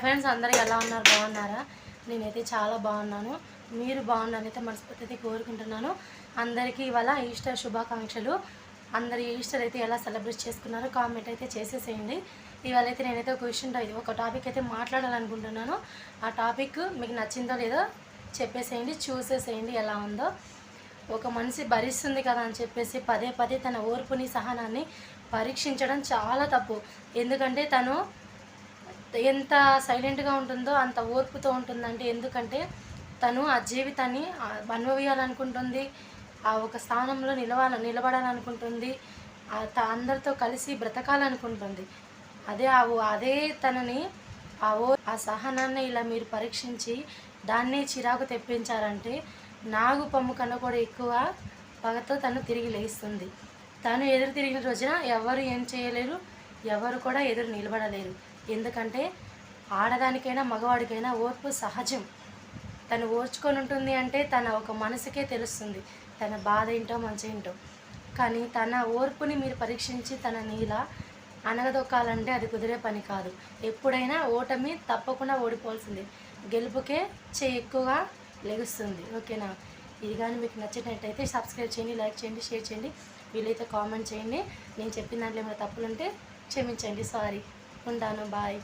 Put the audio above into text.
Hi friends అందరూ ఎలా ఉన్నారు? బాగున్నారా? నేనైతే చాలా బాగున్నాను. మీరు బాగున్నారైతే మనస్ఫూర్తి అయితే కోరుకుంటున్నాను. అందరికీ ఇవాళ ఈస్టర్ శుభాకాంక్షలు. అందరు ఈస్టర్ అయితే ఎలా సెలబ్రేట్ చేసుకున్నారో కామెంట్ అయితే చేసేసేయండి. ఇవాళ అయితే నేనైతే ఒక విషయం ఒక టాపిక్ అయితే మాట్లాడాలనుకుంటున్నాను. ఆ టాపిక్ మీకు నచ్చిందో లేదో చెప్పేసేయండి. చూసేసేయండి ఎలా ఉందో. ఒక మనిషి భరిస్తుంది కదా అని చెప్పేసి పదే పదే తన ఓర్పుని సహనాన్ని పరీక్షించడం చాలా తప్పు. ఎందుకంటే తను ఎంత సైలెంట్గా ఉంటుందో అంత ఓర్పుతో ఉంటుందంటే ఎందుకంటే తను ఆ జీవితాన్ని అనుభవించాలనుకుంటుంది ఆ ఒక స్థానంలో నిలవాల నిలబడాలనుకుంటుంది త- అందరితో కలిసి బ్రతకాలనుకుంటుంది. అదే ఆ అదే తనని ఆ ఓ ఆ సహనాన్ని ఇలా మీరు పరీక్షించి దాన్నే చిరాకు తెప్పించారంటే నాగు పమ్ము కన్నా కూడా ఎక్కువ పగతో తను తిరిగి లేస్తుంది. తను ఎదురు తిరిగిన రోజున ఎవరు ఏం చేయలేరు ఎవరు కూడా ఎదురు నిలబడలేరు. ఎందుకంటే ఆడదానికైనా మగవాడికైనా ఓర్పు సహజం. తను ఓర్చుకొని ఉంటుంది అంటే తన ఒక మనసుకే తెలుస్తుంది తన బాధ ఏంటో మంచి ఏంటో. కానీ తన ఓర్పుని మీరు పరీక్షించి తన నీల అనగదొక్కాలంటే అది కుదిరే పని కాదు. ఎప్పుడైనా ఓటమి తప్పకుండా ఓడిపోవాల్సింది. గెలుపుకే చే ఎక్కువగా లెగుస్తుంది. ఓకేనా? ఇది కానీ మీకు నచ్చినట్టయితే సబ్స్క్రైబ్ చేయండి లైక్ చేయండి షేర్ చేయండి. వీలైతే కామెంట్ చేయండి. నేను చెప్పిన దాంట్లో ఏమైనా తప్పులుంటే క్షమించండి. సారీ. ఉంటాను. బాయ్.